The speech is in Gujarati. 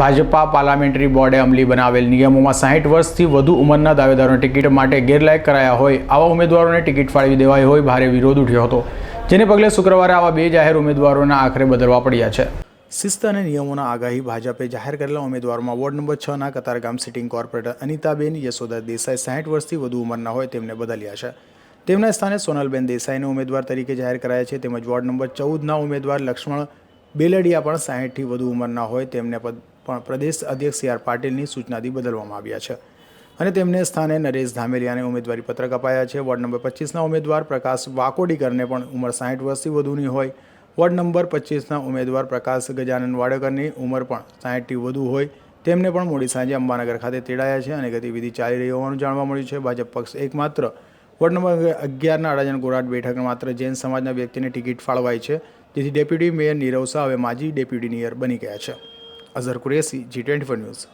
ભાજપા પાર્લામેન્ટરી બોર્ડે અમલી બનાવેલ નિયમોમાં સાહીઠ વર્ષથી વધુ ઉંમરના દાવેદારોને ટિકિટ માટે ગેરલાયક કરાયા હોય, આવા ઉમેદવારોને ટિકિટ ફાળવી દેવાઈ હોય, ભારે વિરોધ ઉઠ્યો હતો. જેને પગલે શુક્રવારે આવા બે જાહેર ઉમેદવારોના આખરે બદલવા પડ્યા છે. શિસ્ત અને નિયમોના આગાહી ભાજપે જાહેર કરેલા ઉમેદવારોમાં વોર્ડ નંબર છના કતારગામ સિટિંગ કોર્પોરેટર અનિતાબેન, યશોદા દેસાઈ સાહીઠ વર્ષથી વધુ ઉંમરના હોય તેમને બદલ્યા છે. તેમના સ્થાને સોનલબેન દેસાઈને ઉમેદવાર તરીકે જાહેર કરાયા છે, તેમજ વોર્ડ નંબર ચૌદના ઉમેદવાર લક્ષ્મણ બેલડિયા પણ સાહીઠથી વધુ ઉંમરના હોય તેમને પણ પ્રદેશ અધ્યક્ષ સી આર પાટીલની સૂચનાથી બદલવામાં આવ્યા છે. અને તેમને સ્થાને નરેશ ધામેલિયાને ઉમેદવારી પત્રક અપાયા છે. વોર્ડ નંબર પચીસના ઉમેદવાર પ્રકાશ વાકોડીકરને પણ ઉંમર સાહીઠ વર્ષથી વધુની હોય. વોર્ડ નંબર પચીસના ઉમેદવાર પ્રકાશ ગજાનન વાડકરની ઉંમર પણ સાહીઠથી વધુ હોય. તેમને પણ મોડી સાંજે અંબાનગર ખાતે તેડાયા છે અને ગતિવિધિ ચાલી રહી હોવાનું જાણવા મળ્યું છે. ભાજપ પક્ષ એકમાત્ર વોર્ડ નંબર અગિયારના અડાજણ ગોરાટ બેઠક માત્ર જૈન સમાજના વ્યક્તિને ટિકિટ ફાળવાઈ છે. જેથી ડેપ્યુટી મેયર નીરવ શાહ હવે માજી ડેપ્યુટી મેયર બની ગયા છે. Azhar Qureshi ji twenty four news.